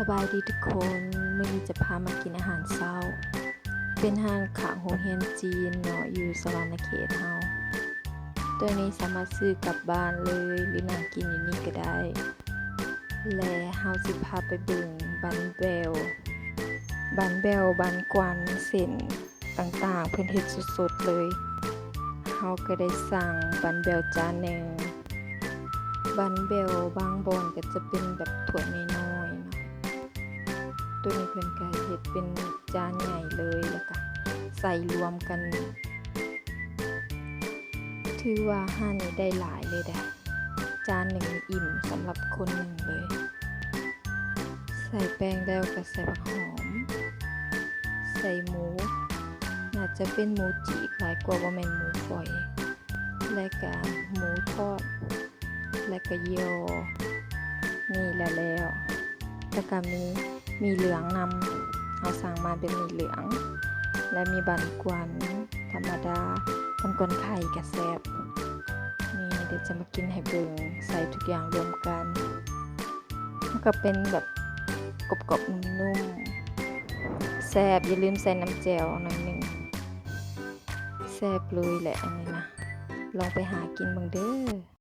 สบายดีทุกคนมื่อนี้จะพามากินอาหารเช้า เป็นห้างขางโฮเฮียนจีนเนาะอยู่สวรรณเขตเฮาตัวนี้สามารถซื้อกลับบ้านเลยหรือนั่งกินอยู่นี่ก็ได้ และเฮาสิพาไปบิ่งบันเบล บันเบลบันกวนเส้นต่างๆ เพิ่อนเฮ็ดสดๆเลยเฮาก็ได้สั่งบันเบลจานหนึ่งบันเบลบางบอนก็จะเป็นแบบถ้วยน้อยๆเน ตัวนี้เพิ่นก็เฮ็ดเป็นจานใหญ่เลยแล้วก็ใส่รวมกัน ถือว่าห้านี้ได้หลายเลยแหละจานหนึ่งอิ่มสำหรับคนหนึ่งเลย ใส่แป้งแล้วก็ใส่ผักหอม ใส่หมู น่าจะเป็นหมูจีกหลายกว่าว่าแม่นหมูฝอย และก็หมูทอด และก็โยอนี่แหละแล้วแล้วก็มี มีเหลืองนำเอาสั่งมาเป็นมีเหลือง และมีบันกวนธรรมดาบันกวนไข่กับแซบนี่เดี๋ยวจะมากินให้เบิงใส่ทุกอย่างรวมกันมันก็เป็นแบบกรอบๆนุ่มๆแซบอย่าลืมใส่น้ำแจ่วหน่อยหนึ่งแซบเลยแหละอันนี้นะลองไปหากินเบิ่งเด้อ